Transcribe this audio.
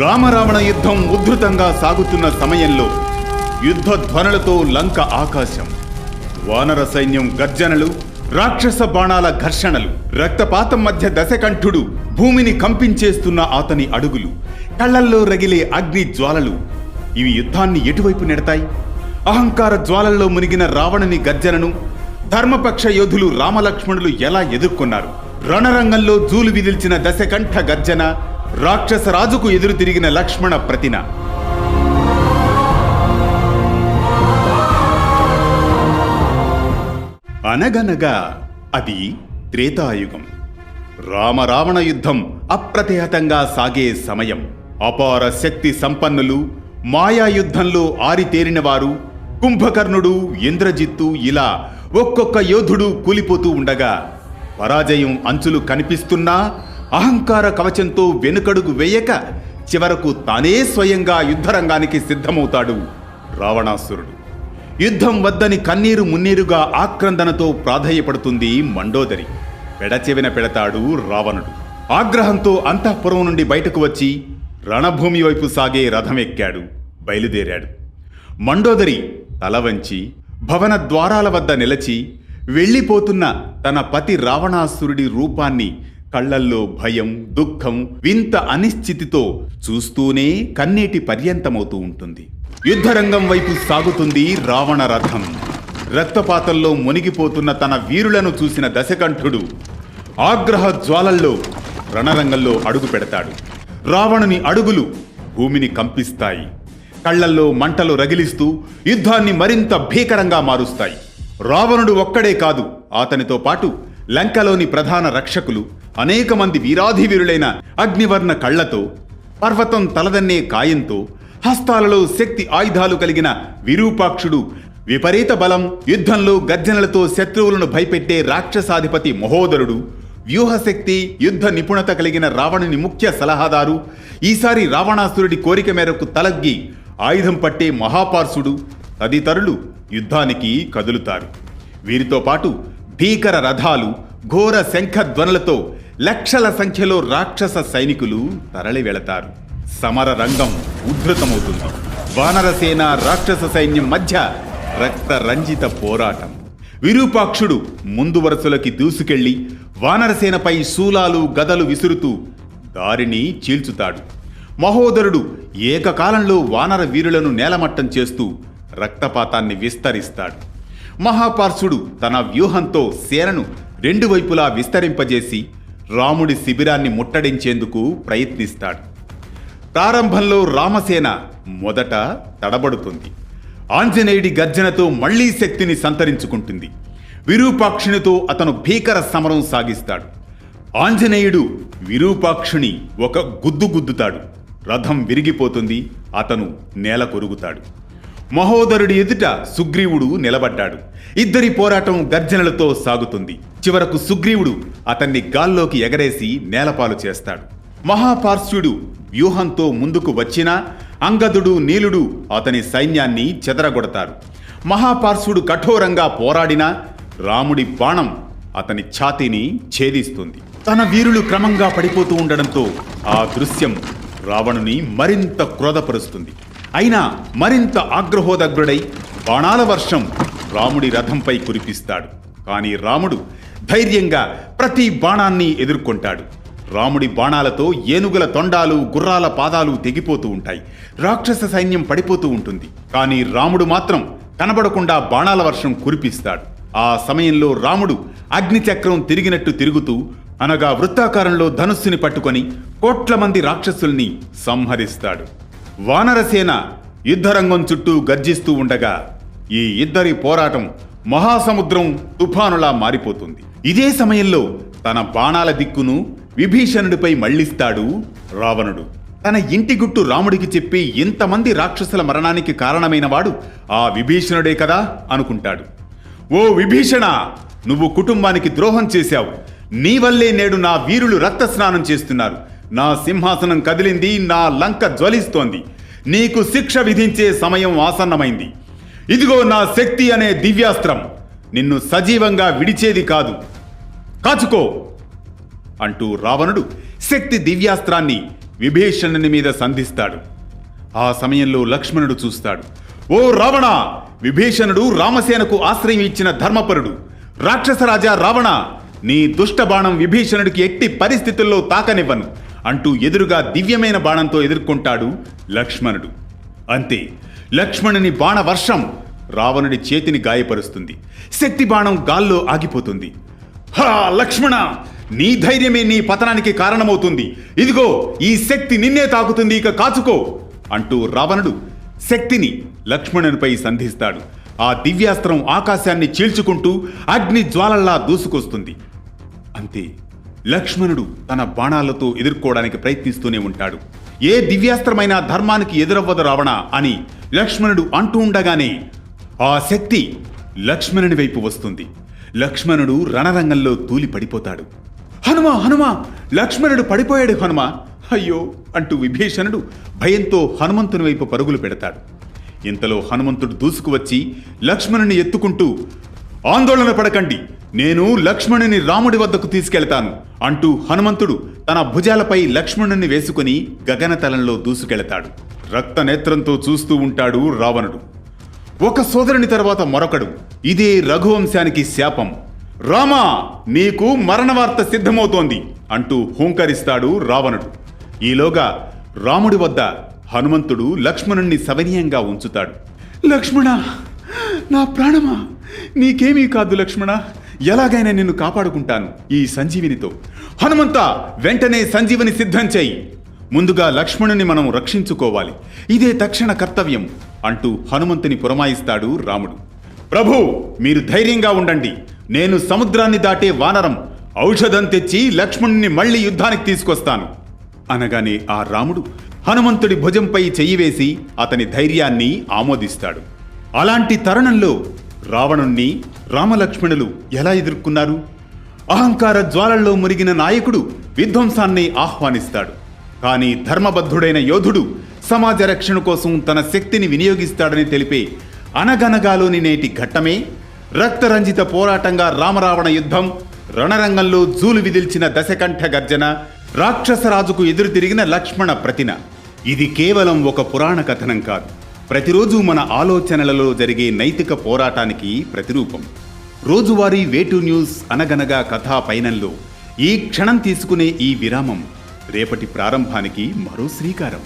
రామరావణ యుద్ధం ఉద్ధృతంగా సాగుతున్న సమయంలో యుద్ధ ధ్వనులతో లంక ఆకాశం వానర సైన్యం గర్జనలు రాక్షస బాణాల ఘర్షణలు రక్తపాతం మధ్య దశకంఠుడు భూమిని కంపించేస్తున్న అతని అడుగులు కళ్ళల్లో రగిలే అగ్ని జ్వాలలు ఇవి యుద్ధాన్ని ఎటువైపు నెడతాయి? అహంకార జ్వాలల్లో మునిగిన రావణుని గర్జనను ధర్మపక్ష యోధులు రామలక్ష్మణులు ఎలా ఎదుర్కొన్నారు? రణరంగంలో జూలు విదిల్చిన దశకంఠ గర్జన రాక్షస రాజుకు ఎదురు తిరిగిన లక్ష్మణ ప్రతిన. అనగనగా అది త్రేతాయుగం. రామరావణ యుద్ధం అప్రతిహతంగా సాగే సమయం. అపార శక్తి సంపన్నులు మాయాయుద్ధంలో ఆరితేరినవారు కుంభకర్ణుడు ఇంద్రజిత్తు ఇలా ఒక్కొక్క యోధుడు కూలిపోతూ ఉండగా పరాజయం అంచులు కనిపిస్తున్నా అహంకార కవచంతో వెనుకడుగు వేయక చివరకు తానే స్వయంగా యుద్ధరంగానికి సిద్ధమవుతాడు రావణాసురుడు. యుద్ధం వద్దని కన్నీరు మున్నీరుగా ఆక్రందనతో ప్రాధేయపడుతుంది మండోదరి. పెడచెవిన పెడతాడు రావణుడు. ఆగ్రహంతో అంతఃపురం నుండి బయటకు వచ్చి రణభూమి వైపు సాగే రథమెక్కాడు బయలుదేరాడు. మండోదరి తల వంచి భవన ద్వారాల వద్ద నిలచి వెళ్ళిపోతున్న తన పతి రావణాసురుడి రూపాన్ని కళ్ళల్లో భయం దుఃఖం వింత అనిశ్చితితో చూస్తూనే కన్నీటి పర్యంతమవుతూ ఉంటుంది. యుద్ధరంగం వైపు సాగుతుంది రావణ రథం. రక్తపాతంలో మునిగిపోతున్న తన వీరులను చూసిన దశకంఠుడు ఆగ్రహ జ్వాలల్లో రణరంగంలో అడుగు పెడతాడు. రావణుని అడుగులు భూమిని కంపిస్తాయి. కళ్ళల్లో మంటలు రగిలిస్తూ యుద్ధాన్ని మరింత భీకరంగా మారుస్తాయి. రావణుడు ఒక్కడే కాదు అతనితో పాటు లంకలోని ప్రధాన రక్షకులు అనేక మంది వీరాధివీరులైన అగ్నివర్ణ కళ్ళతో పర్వతం తలదన్నే కాయంతో హస్తాలలో శక్తి ఆయుధాలు కలిగిన విరూపాక్షుడు విపరీత బలం యుద్ధంలో గర్జనలతో శత్రువులను భయపెట్టే రాక్షసాధిపతి మహోదరుడు వ్యూహశక్తి యుద్ధ నిపుణత కలిగిన రావణుని ముఖ్య సలహాదారు ఈసారి రావణాసురుడి కోరిక మేరకు తలగ్గి ఆయుధం పట్టే మహాపార్సుడు తదితరులు యుద్ధానికి కదులుతారు. వీరితో పాటు భీకర రథాలు ఘోర శంఖధ్వనులతో లక్షల సంఖ్యలో రాక్షస సైనికులు తరలి వెళతారు. సమర రంగం ఉధృతమవుతుంది. వానరసేన రాక్షస సైన్యం మధ్య రక్తరంజిత పోరాటం. విరూపాక్షుడు ముందు వరుసలోకి దూసుకెళ్ళి వానరసేనపై శూలాలు గదలు విసురుతూ దారిని చీల్చుతాడు. మహోదరుడు ఏకకాలంలో వానర వీరులను నేలమట్టం చేస్తూ రక్తపాతాన్ని విస్తరిస్తాడు. మహాపార్శుడు తన వ్యూహంతో సేనను రెండు వైపులా విస్తరింపజేసి రాముడి శిబిరాన్ని ముట్టడించేందుకు ప్రయత్నిస్తాడు. ప్రారంభంలో రామసేన మొదట తడబడుతుంది. ఆంజనేయుడి గర్జనతో మళ్ళీ శక్తిని సంతరించుకుంటుంది. విరూపాక్షునితో అతను భీకర సమరం సాగిస్తాడు. ఆంజనేయుడు విరూపాక్షుని ఒక గుద్దు గుద్దుతాడు. రథం విరిగిపోతుంది అతను నేల కొరుగుతాడు మహోదరుడి ఎదుట సుగ్రీవుడు నిలబడ్డాడు. ఇద్దరి పోరాటం గర్జనలతో సాగుతుంది. చివరకు సుగ్రీవుడు అతన్ని గాల్లోకి ఎగరేసి నేలపాలు చేస్తాడు. మహాపార్శ్వుడు వ్యూహంతో ముందుకు వచ్చినా అంగదుడు నీలుడు అతని సైన్యాన్ని చెదరగొడతారు మహాపార్శ్వుడు కఠోరంగా పోరాడినా రాముడి బాణం అతని ఛాతీని ఛేదిస్తుంది. తన వీరులు క్రమంగా పడిపోతూ ఉండడంతో ఆ దృశ్యం రావణుని మరింత క్రోధపరుస్తుంది. అయినా మరింత ఆగ్రహోదగ్రుడై బాణాల వర్షం రాముడి రథంపై కురిపిస్తాడు. కానీ రాముడు ధైర్యంగా ప్రతి బాణాన్ని ఎదుర్కొంటాడు. రాముడి బాణాలతో ఏనుగుల తొండాలు గుర్రాల పాదాలు తెగిపోతూ ఉంటాయి. రాక్షస సైన్యం పడిపోతూ ఉంటుంది. కానీ రాముడు మాత్రం కనబడకుండా బాణాల వర్షం కురిపిస్తాడు. ఆ సమయంలో రాముడు అగ్నిచక్రం తిరిగినట్టు తిరుగుతూ అనగా వృత్తాకారంలో ధనుస్సుని పట్టుకొని కోట్ల మంది రాక్షసుల్ని సంహరిస్తాడు. వానరసేన యుద్ధరంగం చుట్టూ గర్జిస్తూ ఉండగా ఈ ఇద్దరి పోరాటం మహాసముద్రం తుఫానులా మారిపోతుంది. ఇదే సమయంలో తన బాణాల దిక్కును విభీషణుడిపై మళ్ళిస్తాడు రావణుడు. తన ఇంటి గుట్టు రాముడికి చెప్పి ఇంతమంది రాక్షసుల మరణానికి కారణమైన వాడు ఆ విభీషణుడే కదా అనుకుంటాడు. ఓ విభీషణ నువ్వు కుటుంబానికి ద్రోహం చేశావు. నీ వల్లే నేడు నా వీరులు రక్త స్నానం చేస్తున్నారు. నా సింహాసనం కదిలింది నా లంక జ్వలిస్తోంది. నీకు శిక్ష విధించే సమయం ఆసన్నమైంది. ఇదిగో నా శక్తి అనే దివ్యాస్త్రం. నిన్ను సజీవంగా విడిచేది కాదు. కాచుకో అంటూ రావణుడు శక్తి దివ్యాస్త్రాన్ని విభీషణుని మీద సంధిస్తాడు. ఆ సమయంలో లక్ష్మణుడు చూస్తాడు. ఓ రావణ! విభీషణుడు రామసేనకు ఆశ్రయం ఇచ్చిన ధర్మపరుడు. రాక్షసరాజా రావణ! నీ దుష్ట బాణం విభీషణుడికి ఎట్టి పరిస్థితుల్లో తాకనివ్వను. అంటూ ఎదురుగా దివ్యమైన బాణంతో ఎదుర్కొంటాడు లక్ష్మణుడు. అంతే లక్ష్మణుని బాణ వర్షం రావణుడి చేతిని గాయపరుస్తుంది. శక్తి బాణం గాల్లో ఆగిపోతుంది. హా లక్ష్మణ నీ ధైర్యమే నీ పతనానికి కారణమవుతుంది. ఇదిగో ఈ శక్తి నిన్నే తాకుతుంది ఇక కాచుకో అంటూ రావణుడు శక్తిని లక్ష్మణునిపై సంధిస్తాడు. ఆ దివ్యాస్త్రం ఆకాశాన్ని చీల్చుకుంటూ అగ్ని జ్వాలల్లా దూసుకొస్తుంది. అంతే లక్ష్మణుడు తన బాణాలతో ఎదుర్కోవడానికి ప్రయత్నిస్తూనే ఉంటాడు. ఏ దివ్యాస్త్రమైన ధర్మానికి ఎదురవ్వదు రావణ అని లక్ష్మణుడు అంటూ ఉండగానే ఆ శక్తి లక్ష్మణుని వైపు వస్తుంది. లక్ష్మణుడు రణరంగంలో తూలి పడిపోతాడు. హనుమ హనుమ! లక్ష్మణుడు పడిపోయాడు హనుమ! అయ్యో! అంటూ విభీషణుడు భయంతో హనుమంతుని వైపు పరుగులు పెడతాడు. ఇంతలో హనుమంతుడు దూసుకువచ్చి లక్ష్మణుని ఎత్తుకుంటూ ఆందోళన పడకండి. నేను లక్ష్మణుని రాముడి వద్దకు తీసుకెళ్తాను. అంటూ హనుమంతుడు తన భుజాలపై లక్ష్మణుని వేసుకుని గగనతలంలో దూసుకెళతాడు. రక్తనేత్రంతో చూస్తూ ఉంటాడు రావణుడు. ఒక సోదరుని తర్వాత మరొకడు. ఇదే రఘువంశానికి శాపం. రామా నీకు మరణవార్త సిద్ధమవుతోంది అంటూ హూంకరిస్తాడు రావణుడు. ఈలోగా రాముడి వద్ద హనుమంతుడు లక్ష్మణుణ్ణి సవనీయంగా ఉంచుతాడు. లక్ష్మణ నా ప్రాణమా? నీకేమీ కాదు లక్ష్మణ. ఎలాగైనా నిన్ను కాపాడుకుంటాను ఈ సంజీవినితో. హనుమంత వెంటనే సంజీవిని సిద్ధం చేయి. ముందుగా లక్ష్మణుని మనం రక్షించుకోవాలి. ఇదే తక్షణ కర్తవ్యం అంటూ హనుమంతుని పురమాయిస్తాడు రాముడు. ప్రభు మీరు ధైర్యంగా ఉండండి. నేను సముద్రాన్ని దాటే వానరం. ఔషధం తెచ్చి లక్ష్మణుని మళ్ళీ యుద్ధానికి తీసుకొస్తాను. అనగానే ఆ రాముడు హనుమంతుడి భుజంపై చెయ్యి వేసి అతని ధైర్యాన్ని ఆమోదిస్తాడు. అలాంటి తరుణంలో రావణుణ్ణి రామలక్ష్మణులు ఎలా ఎదుర్కొన్నారు? అహంకార జ్వాలల్లో మురిగిన నాయకుడు విధ్వంసాన్ని ఆహ్వానిస్తాడు. కానీ ధర్మబద్ధుడైన యోధుడు సమాజ రక్షణ కోసం తన శక్తిని వినియోగిస్తాడని తెలిపే అనగనగాలోని నేటి ఘట్టమే రక్తరంజిత పోరాటంగా రామరావణ యుద్ధం రణరంగంలో జూలు విదిల్చిన దశకంఠ గర్జన రాక్షసరాజుకు ఎదురు తిరిగిన లక్ష్మణ ప్రతిన. ఇది కేవలం ఒక పురాణ కథనం కాదు. ప్రతిరోజు మన ఆలోచనలలో జరిగే నైతిక పోరాటానికి ప్రతిరూపం. రోజువారీ వేటు న్యూస్ అనగనగా కథా పయనంలో ఈ క్షణం తీసుకునే ఈ విరామం. రేపటి ప్రారంభానికి మరో శ్రీకారం.